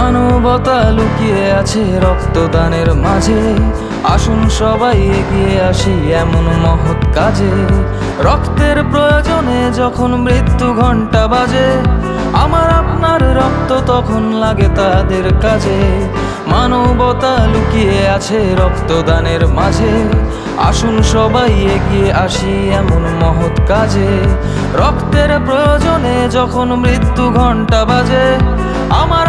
মানবতা লুকিয়ে আছে রক্তদানের মাঝে। আসুন সবাই এগিয়ে আসি এমন মহৎ কাজে। রক্তের প্রয়োজনে যখন মৃত্যু ঘণ্টা বাজে, আমার আপনার রক্ত তখন লাগে তাদের কাজে। মানবতা লুকিয়ে আছে রক্তদানের মাঝে। আসুন সবাই এগিয়ে আসি এমন মহৎ কাজে। রক্তের প্রয়োজনে যখন মৃত্যু ঘণ্টা বাজে, আমার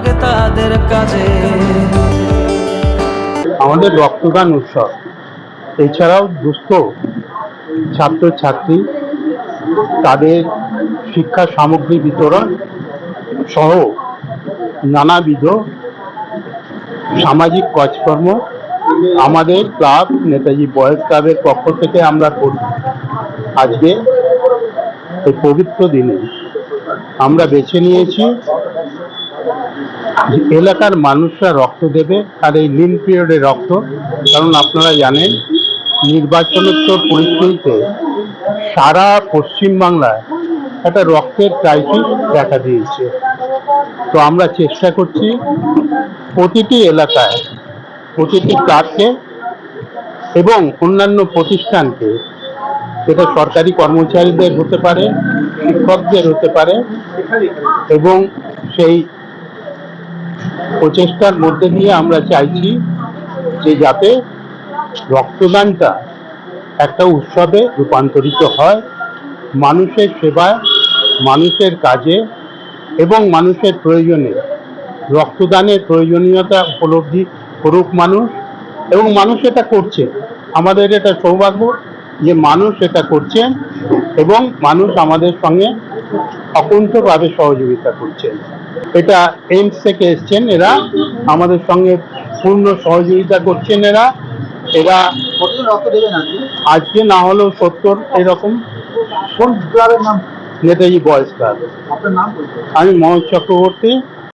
লাগে তাদের কাজে। আমাদের রক্তদান উৎসব। এছাড়াও দুস্থ ছাত্রছাত্রী তাদের শিক্ষা সামগ্রী বিতরণ সহ নানাবিধ সামাজিক কাজকর্ম আমাদের ক্লাব, নেতাজি বয়েজ ক্লাবের পক্ষ থেকে আমরা করি। আজকে এই পবিত্র দিনে আমরা বেছে নিয়েছি এলাকার মানুষরা রক্ত দেবে আর এই লিন পিরিয়ডে রক্ত। কারণ আপনারা জানেন নির্বাচনোত্তর পরিস্থিতিতে সারা পশ্চিমবাংলায় একটা রক্তের ক্রাইসিস দেখা দিয়েছে। তো আমরা চেষ্টা করছি প্রতিটি এলাকায়, প্রতিটি ক্লাবকে এবং অন্যান্য প্রতিষ্ঠানকে সেটা সরকারি কর্মচারীদের হতে পারে, শিক্ষকদের হতে পারে এবং সেই প্রচেষ্টার মধ্যে দিয়ে আমরা চাইছি যে যাতে রক্তদানটা একটা উৎসবে রূপান্তরিত হয়, মানুষের সেবায় মানুষের কাজে এবং মানুষের প্রয়োজনে। রক্তদানের প্রয়োজনীয়তা উপলব্ধি করুক মানুষ এবং মানুষ এটা করছে। আমাদের এটা সৌভাগ্য যে মানুষ এটা করছেন এবং মানুষ আমাদের সঙ্গে অকুণ্ঠভাবে সহযোগিতা করছেন। এটা এইমস থেকে এসছেন এরা আমাদের সঙ্গে পূর্ণ সহযোগিতা করছেন এরা। এরা আজকে না হলেও সত্তর এরকম। কোন ক্লাবের নাম? Netaji boys club. আমি মনোজ চক্রবর্তী।